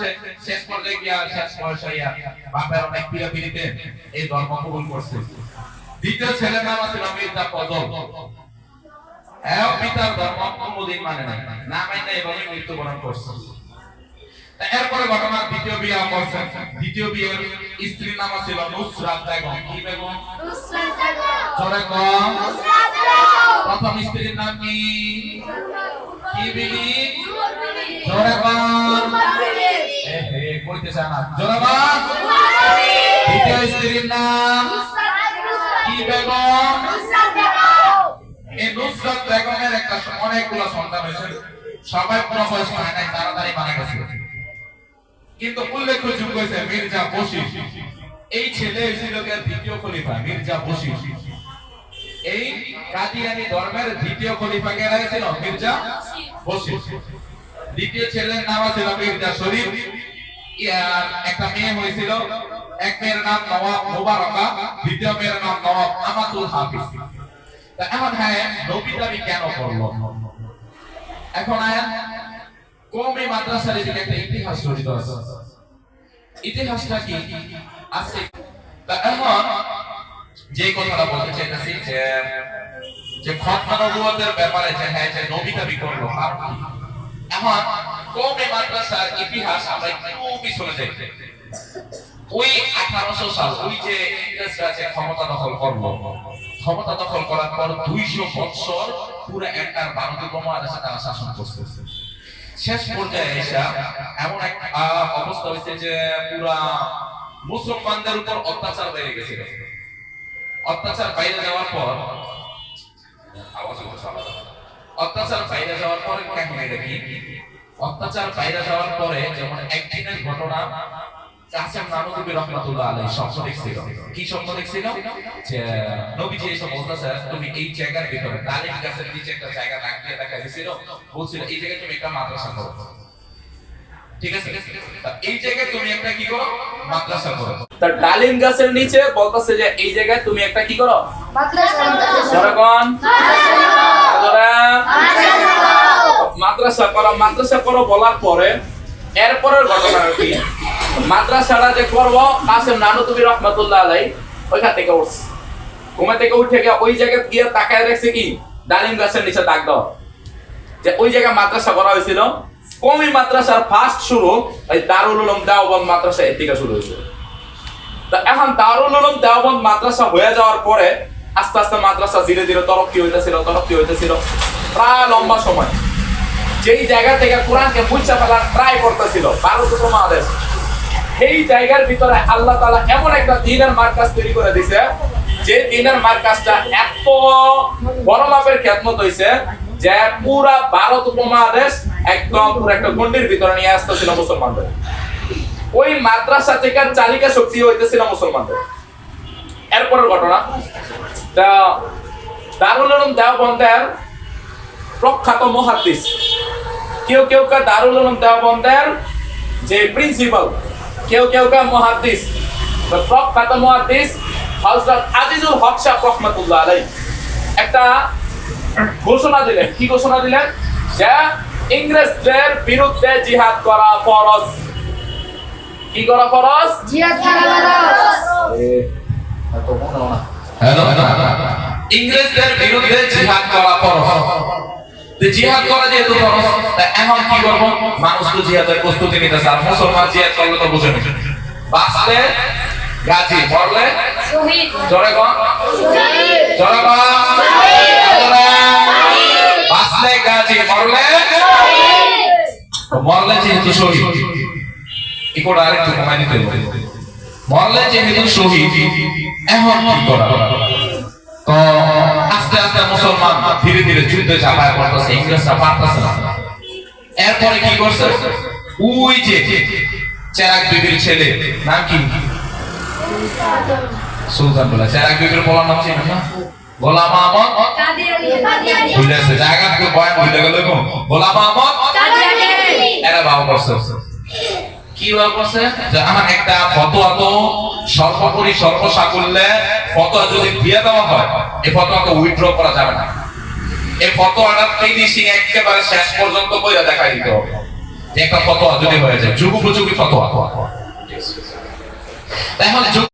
আসছে শেষ পর্যায়ে গিয়া শেষ বয়স হইয়া বাপের অনেক পিড়াপিড়িতে এই ধর্ম কবুল করছে। দ্বিতীয় ছেলের নাম আছে মির্জা ফজল। এও পিতার ধর্ম কোনদিন মানে নাই না মানে এভাবে মৃত্যুবরণ করছে। এরপরে ঘটনা দ্বিতীয় বিয়ে করছেন দ্বিতীয় বিয়ের স্ত্রীর নাম ছিল নুসরাত বেগম। কি বেগম? জোরে কম। প্রথম স্ত্রীর নাম কি? কি বিবি জোরে কম। এই কিন্তু উল্লেখযোগ্য এই ছেলে দ্বিতীয় খলিফা, মির্জা বশির। এই কাদিয়ানি ধর্মের দ্বিতীয় খলিফা কে মির্জা বশির। দ্বিতীয় ছেলের নাম ছিল মির্জা শরীফ। একটা মেয়ে হয়েছিল। এক মেয়ের নাম নবাব মুবারকা, দ্বিতীয় মেয়ের নাম নবাব আমাতুল হাফিজ। এখন হ্যাঁ নবী দাবি কেন করল এখন আয়াত কমে মাদ্রাসার এদিকে একটা ইতিহাস জড়িত আছে। ইতিহাসটা কি? তা এখন যে কথাটা বলতে চাইতেছি যে যে খতনা ব্যাপারে যে হ্যাঁ যে নবী দাবি করল এখন কমে মাদ্রাসার ইতিহাস আমরা একটু পিছনে যাই। ওই আঠারোশো সাল, ওই যে ইংরেজরা যে ক্ষমতা দখল করল, ক্ষমতা দখল করার পর দুইশো বছর পুরো একটা ভারতীয় উপমহাদেশে তারা শাসন করছে। শেষ পর্যায়ে এসে এমন এক অবস্থা হয়েছে যে পুরা মুসলমানদের উপর অত্যাচার বেড়ে গেছে অত্যাচার বাইরে যাওয়ার পর অত্যাচার বাইরে যাওয়ার পরে কাহিনীটা কি অত্যাচার বাইরে যাওয়ার পরে যেমন একদিনের ঘটনা কাসেম নানুতুবি রহমাতুল্লাহ আলাইহি স্বপ্ন দেখছিল। কি স্বপ্ন দেখছিল? যে নবীজি এসে বলতেছে তুমি এই জায়গার ভিতরে ডালিম গাছের নিচে একটা জায়গা দিয়ে দেখা বলছিল এই জায়গায় তুমি একটা মাদ্রাসা করো। ঠিক আছে? এই জায়গায় তুমি একটা কি করো? মাদ্রাসা করো। তার ডালিম গাছের নিচে বলতেছে যে এই জায়গায় তুমি একটা কি করো? জনগণ। মাদ্রাসা করো মাদ্রাসা করো বলার পরে এরপরের ঘটনা কি। মাদ্রাসাটা যে করব, কাসেম নানুতুবি রহমতুল্লাহ আলাই ওইখান থেকে উঠছে। ঘুমা থেকে উঠে গিয়ে ওই জায়গায় গিয়ে তাকায় দেখছে কি? ডালিম গাছের নিচে দাগ দেওয়া। যে ওই জায়গায় মাদ্রাসা করা হয়েছিল। কমি মাদ্রাসার ফার্স্ট শুরু, এই দারুল উলুম দেওবন্দ মাদ্রাসা এর থেকে শুরু হয়েছিল তা এখন দারুল উলুম দেওবন্দ মাদ্রাসা হয়ে যাওয়ার পরে আস্তে আস্তে মাদ্রাসা ধীরে ধীরে তরক্কি হইতেছিল তরক্কি হইতেছিল। প্রায় লম্বা সময়। যেই জায়গা থেকে কোরআনকে মুছা ফেলার ট্রাই করতেছিল, ভারত উপমহাদেশ, সেই জায়গার ভিতরে আল্লাহ তালা এমন একটা দিনের মার্কাজ তৈরি করে দিছে, যে দিনের মার্কাজটা এত বড় মাপের খেদমত হইছে যে পুরা ভারত উপমহাদেশ একদম পুরো একটা গন্ডির ভিতরে নিয়ে আসতেছিল মুসলমানদের। ওই মাদ্রাসা থেকে চালিকা শক্তি হইতেছিল মুসলমানদের। এরপরের ঘটনা দারুল দেওবন্দের প্রখ্যাত মহাদ্দিস কেউ কেউ কা দারুল উলুম দেওবন্দের যে প্রিন্সিপাল কেউ কেউ কা মহাদ্দিস তো প্রখ্যাত মহাদ্দিস হযরত আজিজুল হক সাহেব রহমাতুল্লাহ আলাইহি। একটা ঘোষণা দিলেন কি ঘোষণা দিলেন? যে ইংরেজদের বিরুদ্ধে জিহাদ করা ফরজ। কি করা ফরজ? হ্যালো। ইংরেজদের বিরুদ্ধে জিহাদ করা ফরজ। জিহাদ করা যেহেতু ফরজ, তা এখন কি করব? মানুষ তো জিহাদের প্রস্তুতি নিতেছে, আর মুসলমান জিহাদ করলে তো বুঝে নিবে বাঁচলে গাজী, মরলে জোরে কন। জোরে। বাঁচলে গাজী, মরলে মরলে যেহেতু শহীদ ইকোটা আরেকটু কমাই হবে। মরলে যেহেতু শহীদ, এখন কি করা? তো আস্তে মুসলমান ধীরে ধীরে যুদ্ধে চাপায় পড়তেছে ইংরেজরা পারতেছে না। এরপরে কি করছে? ওই যে চেরাক বিবির ছেলে নাম কি? সুলতান বলে। চেরাক বিবির নাম চিনি না? গোলাম আহমদ। ভুলে আছে জায়গা থেকে বয়ান ভুলে গেল গোলাম আহমদ। এরা বাবা করছে। কি করছে? যে আমার একটা ফতোয়া তো সর্বোপরি সর্বসাকুল্যে ফতোয়া যদি দিয়ে দেওয়া হয় এই ফতোয়াকে উইথড্র করা যাবে না। এই ফতোয়াটা ফিনিশিং একেবারে শেষ পর্যন্ত বইয়া দেখাই দিতে হবে। একটা ফতোয়া যদি হয়ে যায় যুগ উপযোগী ফতোয়া যুগ